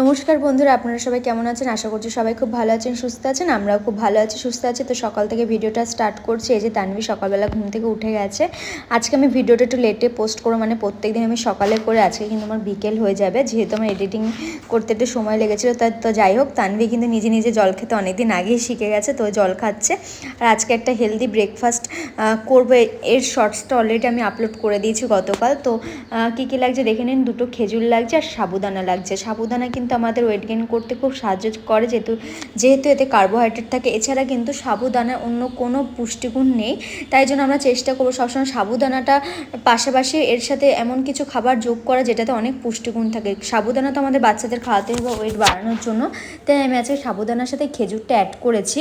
নমস্কার বন্ধুরা, আপনারা সবাই কেমন আছেন? আশা করছি সবাই খুব ভালো আছেন, সুস্থ আছেন, আমরাও খুব ভালো আছি, সুস্থ আছি। তো সকাল থেকে ভিডিওটা স্টার্ট করছি, এই যে তানভি সকালবেলা ঘুম থেকে উঠে গেছে। আজকে আমি ভিডিওটা একটু লেটে পোস্ট করব মানে প্রত্যেক দিন আমি সকালে করে, আজকে কিন্তু আমার বিকেল হয়ে যাবে, যেহেতু আমার এডিটিং করতে একটু সময় লেগেছিলো, তা তো যাই হোক, তানভি কিন্তু নিজে নিজে জল খেতে অনেকদিন আগেই শিখে গেছে, তো জল খাচ্ছে। আর আজকে একটা হেলদি ব্রেকফাস্ট করব এর শর্টসটা অলরেডি আমি আপলোড করে দিয়েছি গতকাল, তো কী কী লাগছে দেখে নিন, দুটো খেজুর লাগছে আর সাবুদানা লাগছে। সাবুদানা কিন্তু আমাদের ওয়েট গেইন করতে খুব সাহায্য করে যেহেতু যেহেতু এতে কার্বোহাইড্রেট থাকে। এছাড়া কিন্তু সাবুদানার অন্য কোনো পুষ্টিগুণ নেই। তাই জন্য আমরা চেষ্টা করব সবসময় সাবুদানাটা পাশাপাশি এর সাথে এমন কিছু খাবার যোগ করা যেটাতে অনেক পুষ্টিগুণ থাকে। সাবুদানা তো আমাদের বাচ্চাদের খাওয়াতে হবে ওয়েট বাড়ানোর জন্য। তাই আমি আজকে সাবুদানার সাথে খেজুরটা অ্যাড করেছি।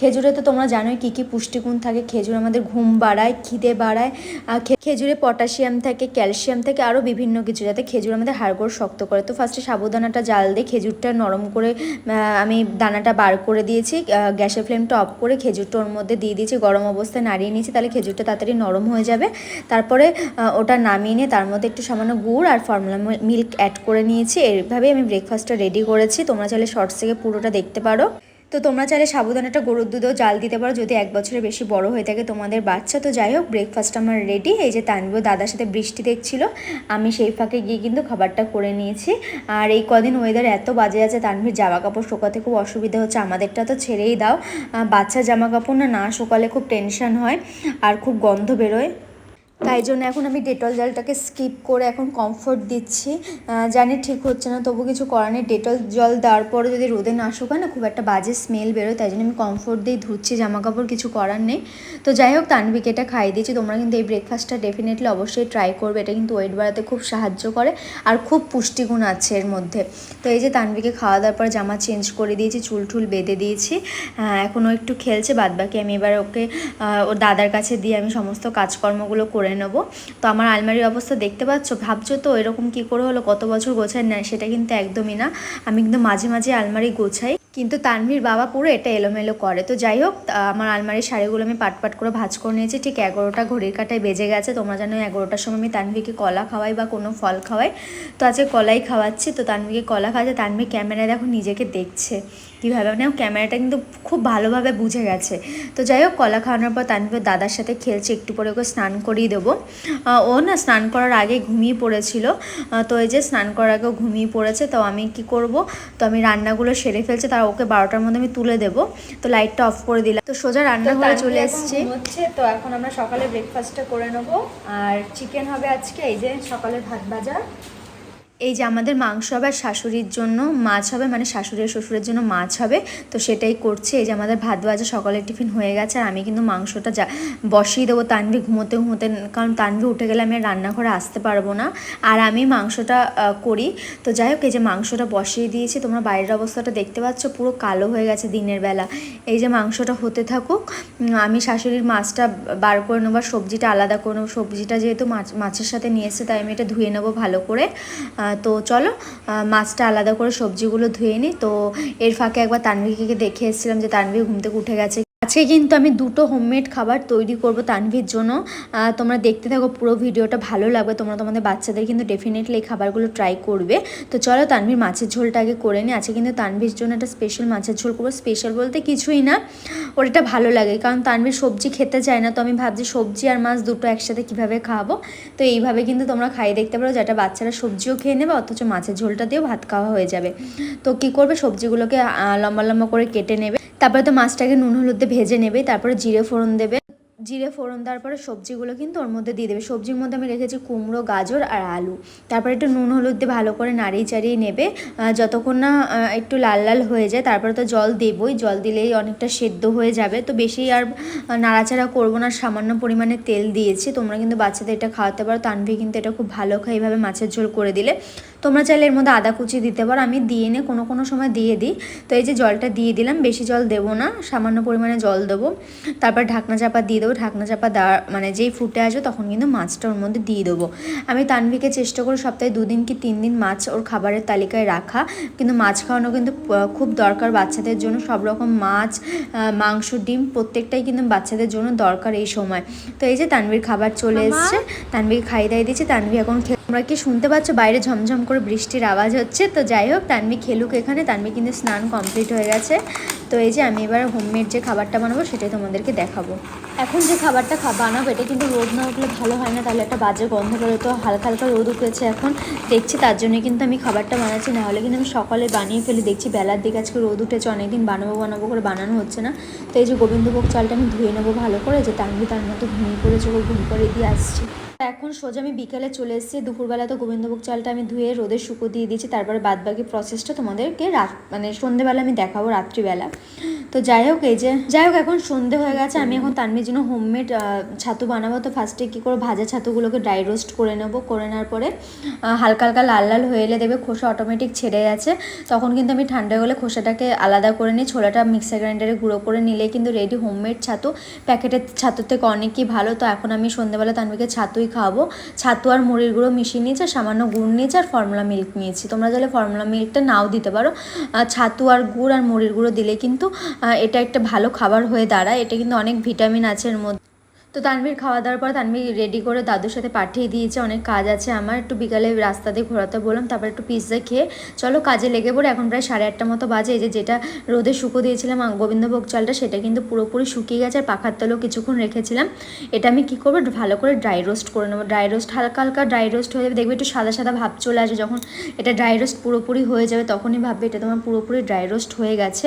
খেজুরে তো তোমরা জানোই কী কী পুষ্টিগুণ থাকে। খেজুর আমাদের ঘুম বাড়ায়, খিদে বাড়ায়। খেজুরে পটাশিয়াম থাকে ক্যালসিয়াম থাকে আরও বিভিন্ন কিছু। যাতে খেজুর আমাদের হাড়গোড় শক্ত করে। তো ফার্স্টে সাবুদানাটা জাল দিয়ে খেজুরটা নরম করে আমি দানাটা বার করে দিয়েছি গ্যাসের ফ্লেমটা অফ করে খেজুরটা ওর মধ্যে দিয়ে দিয়েছি, গরম অবস্থায় নাড়িয়ে নিয়েছি, তাহলে খেজুরটা তাড়াতাড়ি নরম হয়ে যাবে। তারপরে ওটা নামিয়ে নিয়ে তার মধ্যে একটু সামান্য গুড় আর ফর্মুলা মিল্ক অ্যাড করে নিয়েছি। এইভাবেই আমি ব্রেকফাস্টটা রেডি করেছি। তোমরা চাইলে শর্টস থেকে পুরোটা দেখতে পারো। তো তোমরা চাইলে সাবুদানাটা গরুর দুধেও জাল দিতে পারো যদি এক বছরের বেশি বড় হয়ে থাকে তোমাদের বাচ্চা। তো যাই হোক ব্রেকফাস্ট আমার রেডি এই যে তানবিও দাদার সাথে বৃষ্টি দেখছিল, আমি সেই ফাঁকে গিয়ে কিন্তু খাবারটা করে নিয়েছি। আর এই কদিন ওয়েদার এত বাজে আছে, তানভির জামা কাপড় শোকাতে খুব অসুবিধা হচ্ছে, আমাদেরটা তো ছেড়েই দাও। বাচ্চা জামা কাপড় না না শোকালে খুব টেনশন হয়, আর খুব গন্ধ বেরোয়। তাই জন্য এখন আমি ডেটল জলটাকে স্কিপ করে এখন কমফোর্ট দিচ্ছি। জানি ঠিক হচ্ছে না, তবু কিছু করার নেই। ডেটল জল দেওয়ার পরে যদি রোদে না শুকায় না, খুব একটা বাজে স্মেল বেরোয়, তাই জন্য আমি কমফোর্ট দিয়ে ধুচ্ছি জামা কাপড় কিছু করার নেই। তো যাই হোক তানবিকে এটা খাইয়ে দিয়েছি। তোমরা কিন্তু এই ব্রেকফাস্টটা ডেফিনেটলি অবশ্যই ট্রাই করবে। এটা কিন্তু ওয়েট বাড়াতে খুব সাহায্য করে আর খুব পুষ্টিগুণ আছে এর মধ্যে। তো এই যে তানবিকে খাওয়া দাওয়ার পর জামা চেঞ্জ করে দিয়েছি, চুল টুল বেঁধে দিয়েছি। এখনও একটু খেলছে, বাদবাকি আমি এবার ওকে ওর দাদার কাছে দিয়ে আমি সমস্ত কাজকর্মগুলো করে নেব। তো আমার আলমারির অবস্থা দেখতে পাচ্ছ? ভাবছ তো এরকম কি করে হলো? কত বছর গোছায়? না, সেটা কিন্তু একদমই না। আমি কিন্তু মাঝে মাঝে আলমারি গোছাই। কিন্তু তানভীর বাবা পুরো এটা এলোমেলো করে। তো যাই হোক আমার আলমারির শাড়িগুলো আমি পাট পাট করে ভাজ করে নিয়েছি। ঠিক এগারোটা ঘড়ির কাটায় বেজে গেছে। তোমরা জানো এগারোটার সময় আমি তানভীকে কলা খাওয়াই বা কোনো ফল খাওয়াই। তো আজকে কলাই খাওয়াচ্ছি। তো তানভীকে কলা খাওয়াচ্ছে তানভী ক্যামেরায় দেখো নিজেকে দেখছে। কীভাবে? মানে ক্যামেরাটা কিন্তু খুব ভালোভাবে বুঝে গেছে। তো যাই হোক কলা খাওয়ানোর পর তানভীর দাদার সাথে খেলছে একটু পরে ওকে স্নান করিয়ে দেবো। ও না স্নান করার আগে ঘুমিয়ে পড়েছিল। তো এই যে স্নান করার আগেও ঘুমিয়ে পড়েছে তো আমি কি করব? তো আমি রান্নাগুলো সেরে ফেলছি তার ওকে বারোটার মধ্যে আমি তুলে দেবো। তো লাইটটা অফ করে দিলাম। তো সোজা রান্নাঘরে চলে এসেছি। হচ্ছে তো এখন আমরা সকালে ব্রেকফাস্টটা করে নেব। আর চিকেন হবে আজকে এই যে সকালে ভাত ভাজা। এই যে আমাদের মাংস হবে আর শাশুড়ির জন্য মাছ হবে মানে শাশুড়ি আর শ্বশুরের জন্য মাছ হবে, তো সেটাই করছে। এই যে আমাদের ভাত ভাজা সকালের টিফিন হয়ে গেছে আর আমি কিন্তু মাংসটা যা বসিয়ে দেবো তানভি ঘুমোতে ঘুমোতে, কারণ তানভি উঠে গেলে আমি রান্নাঘরে আসতে পারব না। আর আমি মাংসটা করি। তো যাই হোক, এই যে মাংসটা বসিয়ে দিয়েছি, তোমরা বাইরের অবস্থাটা দেখতে পাচ্ছ, পুরো কালো হয়ে গেছে দিনের বেলা। এই যে মাংসটা হতে থাকুক আমি শাশুড়ির মাছটা বার করে নেব সবজিটা আলাদা করে নেব। সবজিটা যেহেতু মাছ, মাছের সাথে নিয়ে এসেছে, তাই আমি এটা ধুয়ে নেব ভালো করে। তো চলো মাছটা আলাদা করে সবজিগুলো ধুয়ে নিই তো এর ফাঁকে একবার তানভিকে দেখে এসেছিলাম যে তানভি ঘুম থেকে উঠে গেছে আজকে কিন্তু আমি দুটো হোমমেড খাবার তৈরি করব তানভির জন্য। তোমরা দেখতে থাকো, পুরো ভিডিওটা ভালো লাগবে। তোমরা তোমাদের বাচ্চাদের কিন্তু ডেফিনেটলি এই খাবারগুলো ট্রাই করবে। তো চলো তানভির মাছের ঝোলটা আগে করে নিই। আজকে কিন্তু তানভির জন্য একটা স্পেশাল মাছের ঝোল করব। স্পেশাল বলতে কিছুই না ওর এটা ভালো লাগে। কারণ তানভির সবজি খেতে চায় না, তো আমি ভাবছি সবজি আর মাছ দুটো একসাথে কীভাবে খাওয়াবো তো এইভাবে কিন্তু তোমরা খাইয়ে দেখতে পারো, যেটা বাচ্চারা সবজিও খেয়ে নেবে, অথচ মাছের ঝোলটা দিয়েও ভাত খাওয়া হয়ে যাবে। তো কি করবে? সবজিগুলোকে লম্বা লম্বা করে কেটে নেবে। তারপরে তো মাছটাকে নুন, হলুদ ভেজে নেবে, তারপরে জিরে ফোড়ন দেবে। জিরে ফোড়ন দেওয়ার পরে সবজিগুলো কিন্তু ওর মধ্যে দিয়ে দেবে। সবজির মধ্যে আমি রেখেছি কুমড়ো, গাজর আর আলু। তারপরে একটু নুন, হলুদ দিয়ে ভালো করে নাড়িয়ে চাড়িয়ে নেবে। যতক্ষণ না একটু লাল লাল হয়ে যায়, তারপরে তো জল দেবই। জল দিলেই অনেকটা সেদ্ধ হয়ে যাবে। তো বেশি আর নাড়াচাড়া করব না। সামান্য পরিমাণে তেল দিয়েছি। তোমরা কিন্তু বাচ্চাদের এটা খাওয়াতে পারো। তানভি কিন্তু এটা খুব ভালো খায়। এইভাবে মাছের ঝোল করে দিলে। তোমরা চাইলে এর মধ্যে আদা কুচি দিতে পারো। আমি দিয়ে নে কোনো কোনো সময় দিয়ে দিই। তো এই যে জলটা দিয়ে দিলাম বেশি জল দেবো না সামান্য পরিমাণে জল দেবো। তারপর ঢাকনা চাপা দিয়ে দেবো। ঢাকনা চাপা দেওয়ার মানে যেই ফুটে আসবে তখন কিন্তু মাছটা ওর মধ্যে দিয়ে দেবো। আমি তানভিকে চেষ্টা করি সপ্তাহে দুদিন কি তিন দিন মাছ ওর খাবারের তালিকায় রাখা। কিন্তু মাছ খাওয়ানো কিন্তু খুব দরকার বাচ্চাদের জন্য। সব রকম মাছ মাংস ডিম প্রত্যেকটাই কিন্তু বাচ্চাদের জন্য দরকার এই সময়। তো এই যে তানভির খাবার চলে এসছে তানভিকে খাইয়ে দাইয়ে দিয়েছি। তানভি এখন তোমরা কি শুনতে পাচ্ছ? বাইরে ঝমঝম করে বৃষ্টির আওয়াজ হচ্ছে। তো যাই হোক তানবি খেলুক এখানে। তানবি কিন্তু স্নান কমপ্লিট হয়ে গেছে। তো এই যে আমি এবার হোমমেড যে খাবারটা বানাবো, সেটাই তোমাদেরকে দেখাবো। এখন যে খাবারটা বানাবো, এটা কিন্তু রোদ না উঠলে ভালো হয় না। তাহলে একটা বাজে গন্ধ করে তো হালকা হালকা রোদ উঠেছে এখন। দেখছি তার জন্য কিন্তু আমি খাবারটা বানাচ্ছি। না হলে কিন্তু আমি সকালে বানিয়ে ফেলি। দেখছি বেলার দিকে আজকে রোদ উঠেছে। অনেকদিন বানাবো বানাবো করে বানানো হচ্ছে না। তো এই যে গোবিন্দভোগ চালটা আমি ধুয়ে নেব ভালো করে। যে তানবি তার মতো ঘুমিয়ে পড়েছে ওকে ঘুম করে দিয়ে আসছি। এখন সোজা আমি বিকেলে চলে এসেছি। দুপুরবেলা তো গোবিন্দভোগ চালটা আমি ধুয়ে রোদে শুকো দিয়ে দিয়েছি। তারপরে বাদবাকি প্রসেসটা তোমাদেরকে রাত মানে সন্ধেবেলা আমি দেখাবো রাত্রিবেলা। তো যাই হোক, এই যে, যাই হোক, এখন সন্ধে হয়ে গেছে, আমি এখন তানবির জন্য হোমমেড ছাতু বানাবো। তো ফার্স্টে কী করে ভাজা ছাতুগুলোকে ড্রাই রোস্ট করে নেব। করে নেওয়ার পরে হালকা হালকা লাল লাল হয়ে এলে দেবে খোসা অটোমেটিক ছেড়ে যাচ্ছে তখন কিন্তু আমি ঠান্ডা হলে খোসাটাকে আলাদা করে নিই। ছোলাটা মিক্সার গ্রাইন্ডারে গুঁড়ো করে নিলে কিন্তু রেডি হোমমেড ছাতু। প্যাকেটের ছাতুর থেকে অনেকই ভালো। তো এখন আমি সন্ধ্যেবেলা তানবিকে ছাতুই খাওয়াবো। ছাতু আর মুড়ির গুঁড়ো মিশিয়ে নিয়েছি, আর সামান্য গুড় নিয়েছি, আর ফর্মুলা মিল্ক নিয়েছি। তোমরা চাইলে ফর্মুলা মিল্কটা নাও দিতে পারো। ছাতু আর গুড় আর মুড়ির গুঁড়ো দিলে কিন্তু এটা একটা ভালো খাবার হয়ে দাঁড়ায়। এটা কিন্তু অনেক ভিটামিন আছে এর মধ্যে। তো তানভীর খাওয়া দাওয়ার পর তানভীর রেডি করে দাদুর সাথে পাঠিয়ে দিয়েছে, অনেক কাজ আছে আমার। একটু বিকালে রাস্তা দিয়ে ঘোরাতে বললাম, তারপর একটু পিৎজা খেয়ে চলো কাজে লেগে পড়ে। এখন প্রায় সাড়ে আটটা মতো বাজে, এই যে যেটা রোদে শুকো দিয়েছিলাম গোবিন্দভোগ চালটা, সেটা কিন্তু পুরোপুরি শুকিয়ে গেছে। আর পাখার তলেও কিছুক্ষণ রেখেছিলাম। এটা আমি কী করব? ভালো করে ড্রাই রোস্ট করে নেব। ড্রাই রোস্ট হালকা হালকা ড্রাই রোস্ট হয়ে যাবে। দেখবে একটু সাদা সাদা ভাব চলে আসবে যখন এটা ড্রাই রোস্ট পুরোপুরি হয়ে যাবে, তখনই ভাববে এটা তোমার পুরোপুরি ড্রাই রোস্ট হয়ে গেছে।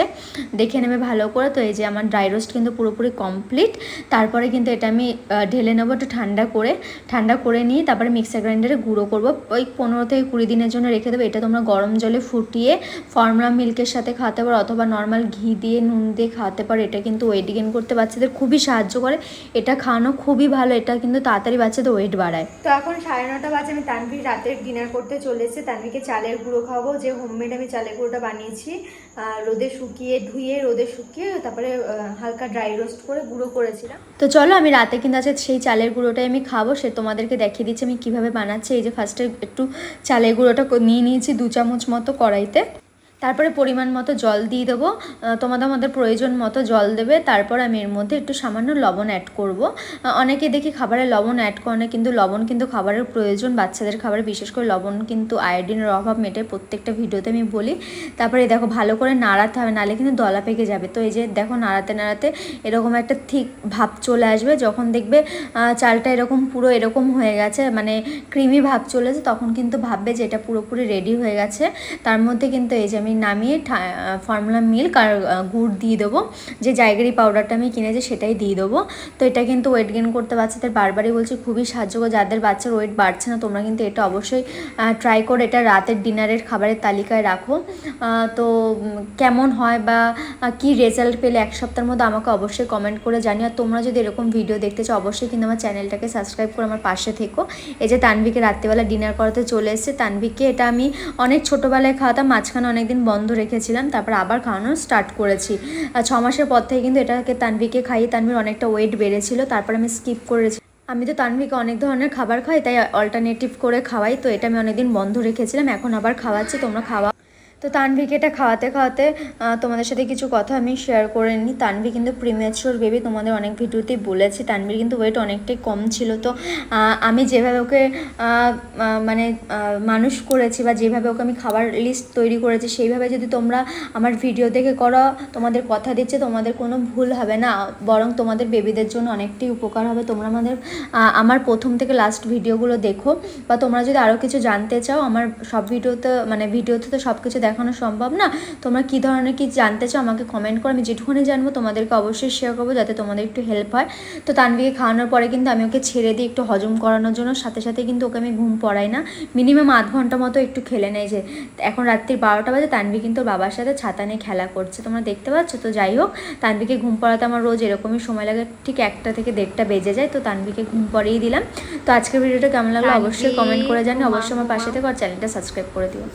দেখে নেবে ভালো করে। তো এই যে আমার ড্রাই রোস্ট কিন্তু পুরোপুরি কমপ্লিট তারপরে কিন্তু এটা আমি ঢেলে নেব একটু ঠান্ডা করে। ঠান্ডা করে নিয়ে তারপরে মিক্সার গ্রাইন্ডারে গুঁড়ো করব। ওই পনেরো থেকে কুড়ি দিনের জন্য রেখে দেবো। এটা তোমরা গরম জলে ফুটিয়ে ফর্মুলা মিল্কের সাথে খাওয়াতে পারো অথবা নর্মাল ঘি দিয়ে নুন দিয়ে খাওয়াতে পারো। এটা কিন্তু ওয়েট গেন করতে বাচ্চাদের খুবই সাহায্য করে। এটা খাওয়ানো খুবই ভালো। এটা কিন্তু তাড়াতাড়ি বাচ্চাদের ওয়েট বাড়ায়। তো এখন সাড়ে নটা বাজে। আমি তানভীর রাতের ডিনার করতে চলে এসেছি। তানভীরকে চালের গুঁড়ো খাওয়াবো। যে হোমমেড আমি চালের গুঁড়োটা বানিয়েছি রোদে শুকিয়ে ধুয়ে রোদে শুকিয়ে তারপরে হালকা ড্রাই রোস্ট করে গুঁড়ো করেছিলাম। তো চলো আমি রাতে কিন্তু আছে সেই চালের গুঁড়োটাই আমি খাব, সে তোমাদেরকে দেখিয়ে দিচ্ছি আমি কীভাবে বানাচ্ছি। এই যে ফার্স্টে একটু চালের গুঁড়োটা নিয়ে নিয়েছি দু চামচ মতো কড়াইতে। তারপরে পরিমাণ মতো জল দিয়ে দেবো। তোমাদের আমাদের প্রয়োজন মতো জল দেবে। তারপর আমি এর মধ্যে একটু সামান্য লবণ অ্যাড করব। অনেকে দেখি খাবারে লবণ অ্যাড করে না কিন্তু লবণ কিন্তু খাবারের প্রয়োজন। বাচ্চাদের খাবারে বিশেষ করে লবণ কিন্তু আয়োডিনের অভাব মেটে প্রত্যেকটা ভিডিওতে আমি বলি। তারপরে দেখো, ভালো করে নাড়াতে হবে, নাহলে কিন্তু দলা পেকে যাবে। তো এই যে দেখো, নাড়াতে নাড়াতে এরকম একটা ঠিক ভাব চলে আসবে। যখন দেখবে চালটা এরকম পুরো এরকম হয়ে গেছে মানে ক্রিমি ভাব চলেছে তখন কিন্তু ভাববে যে এটা পুরোপুরি রেডি হয়ে গেছে। তার মধ্যে কিন্তু এই যে আমি নামিয়ে ফর্মুলা মিল্ক আর গুড় দিয়ে দেবো। যে জায়গারি পাউডারটা আমি কিনেছি সেটাই দিয়ে দেবো। তো এটা কিন্তু ওয়েট গেন করতে বাচ্চাদের বারবারই বলছি, খুবই সাহায্য করে। যাদের বাচ্চার ওয়েট বাড়ছে না, তোমরা কিন্তু এটা অবশ্যই ট্রাই করে এটা রাতের ডিনারের খাবারের তালিকায় রাখো। তো কেমন হয় বা কি রেজাল্ট পেলে এক সপ্তাহের মধ্যে আমাকে অবশ্যই কমেন্ট করে জানিও। আর তোমরা যদি এরকম ভিডিও দেখতে চাও, অবশ্যই কিন্তু আমার চ্যানেলটাকে সাবস্ক্রাইব করে আমার পাশে থেকো। এই যে তানভিকে রাত্রিবেলা ডিনার করাতে চলে এসেছে তানভিকে এটা আমি অনেক ছোটোবেলায় খাওয়াতাম, মাঝখানে অনেকদিন বন্ধ রেখেছিলাম, তারপর আবার খাওয়ানো স্টার্ট করেছি। ছ মাসের পর থেকে কিন্তু এটাকে তানভিকে খাইয়ে তানভির অনেকটা ওয়েট বেড়েছিল, তারপর আমি স্কিপ করেছি। আমি তো তানভিকে অনেক ধরনের খাবার খাই, তাই অল্টারনেটিভ করে খাওয়াই, তো এটা আমি অনেকদিন বন্ধ রেখেছিলাম, এখন আবার খাওয়াচ্ছি, তোমরা খাওয়া তো তানভিকে এটা খাওয়াতে খাওয়াতে তোমাদের সাথে কিছু কথা আমি শেয়ার করে নিই। তানভি কিন্তু প্রিমেচুর বেবি তোমাদের অনেক ভিডিওতেই বলেছি। তানভির কিন্তু ওয়েট অনেকটাই কম ছিল। তো আমি যেভাবে ওকে মানে মানুষ করেছি বা যেভাবে ওকে আমি খাবার লিস্ট তৈরি করেছি, সেইভাবে যদি তোমরা আমার ভিডিও দেখে করো, তোমাদের কথা দিচ্ছে, তোমাদের কোনো ভুল হবে না। বরং তোমাদের বেবিদের জন্য অনেকটাই উপকার হবে। তোমরা আমাদের আমার প্রথম থেকে লাস্ট ভিডিওগুলো দেখো। বা তোমরা যদি আরও কিছু জানতে চাও, আমার সব ভিডিওতে মানে ভিডিওতে তো সব কিছু দেখানো সম্ভব না? তোমরা কী ধরনের কি জানতে চাও আমাকে কমেন্ট করো। আমি যেটুকুনি জানব তোমাদেরকে অবশ্যই শেয়ার করব যাতে তোমাদের একটু হেল্প হয়। তো তানবিকে খাওয়ানোর পরে কিন্তু আমি ওকে ছেড়ে দিই একটু হজম করানোর জন্য। সাথে সাথে কিন্তু ওকে আমি ঘুম পড়াই না। মিনিমাম আধ ঘণ্টা মতো একটু খেলে নেয় যে এখন রাত্রির বারোটা বাজে তানভি কিন্তু বাবার সাথে ছাতা নিয়ে খেলা করছে। তোমরা দেখতে পাচ্ছ? তো যাই হোক তানভিকে ঘুম পড়াতে আমার রোজ এরকমই সময় লাগে। ঠিক একটা থেকে দেড়টা বেজে যায়। তো তানবিকে ঘুম পড়িয়ে দিলাম। তো আজকের ভিডিওটা কেমন লাগল অবশ্যই কমেন্ট করে জানি অবশ্যই আমার পাশে থেকে আর চ্যানেলটা সাবস্ক্রাইব করে দিও।